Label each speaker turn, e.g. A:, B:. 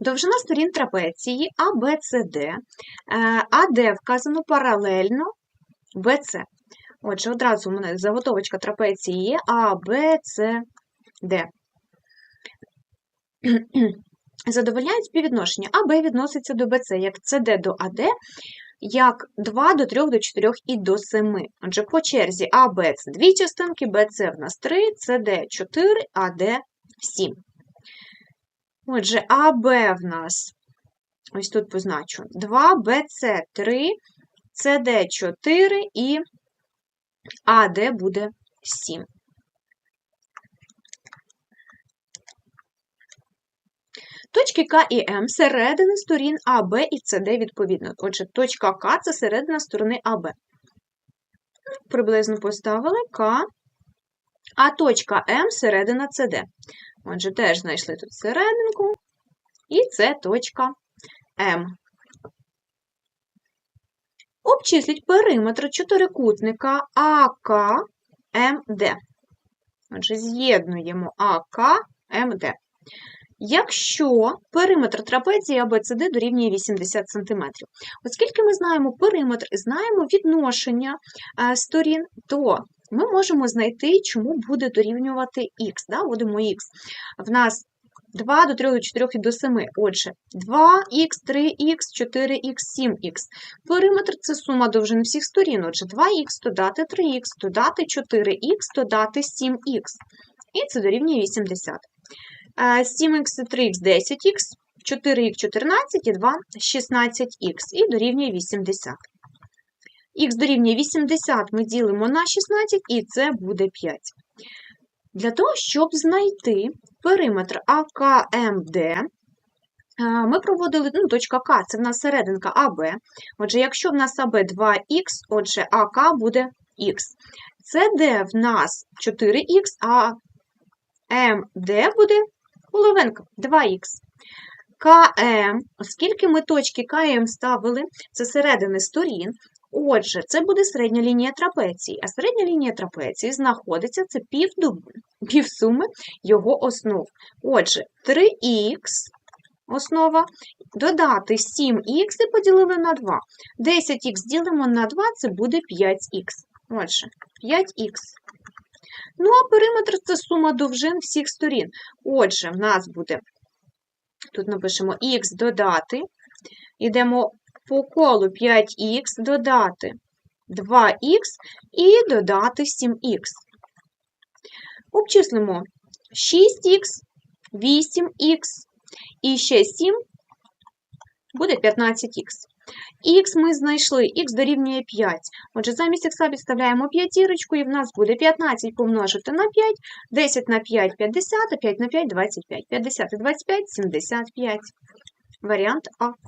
A: Довжина сторін трапеції ABCD, е, АД вказано паралельно BC. Отже, одразу у мене заготовочка трапеції є А, Б, С, Д. Задовольняють співвідношення. АБ відноситься до БЦ, як СД до АД, як 2 до 3 до 4 і до 7. Отже, по черзі АБ це дві частинки, БЦ в нас 3, СД 4, АД 7. Отже, АБ в нас, ось тут позначу, 2, БЦ 3, СД 4 і АД буде 7. Точки К і М середини сторін АБ і СД відповідно. Отже, точка К це середина сторони АБ. Приблизно поставили К, а точка М середина СД. Отже, теж знайшли тут серединку, і це точка М. Обчисліть периметр чотирикутника АКМД. Отже, з'єднуємо АКМД. Якщо периметр трапеції ABCD дорівнює 80 см. Оскільки ми знаємо периметр і знаємо відношення е, сторін, то ми можемо знайти, чому буде дорівнювати х. Да? Вводимо х. В нас 2 до 3 до 4 і до 7. Отже, 2х, 3х, 4х, 7х. Периметр це сума довжин всіх сторін. Отже, 2х додати 3х, додати 4х, додати 7х. І це дорівнює 80. 7х це 3х 10х, 4х 14 і 2 16х і дорівнює 80. Х дорівнює 80 ми ділимо на 16 і це буде 5. Для того, щоб знайти периметр АКМД, ми проводили, ну, точка К, це в нас серединка АБ. Отже, якщо в нас АБ 2х, отже, АК буде х. СД в нас 4х, а МД буде половинка 2х. КМ, оскільки ми точки КМ ставили, це середини сторін, отже, це буде середня лінія трапеції, а середня лінія трапеції знаходиться це півсуми його основ. Отже, 3х основа, додати 7х і поділили на 2. 10х ділимо на 2, це буде 5х. Отже, 5х. Ну, а периметр це сума довжин всіх сторін. Отже, в нас буде, тут напишемо х додати, йдемо по колу 5х додати 2х і додати 7х. Обчислимо 6х, 8х і ще 7 буде 15х. Х ми знайшли, х дорівнює 5. Отже, замість х підставляємо п'ятірочку, і в нас буде 15 помножити на 5, 10 на 5 50, а 5 на 5 25. 50 і 25 75. Варіант А.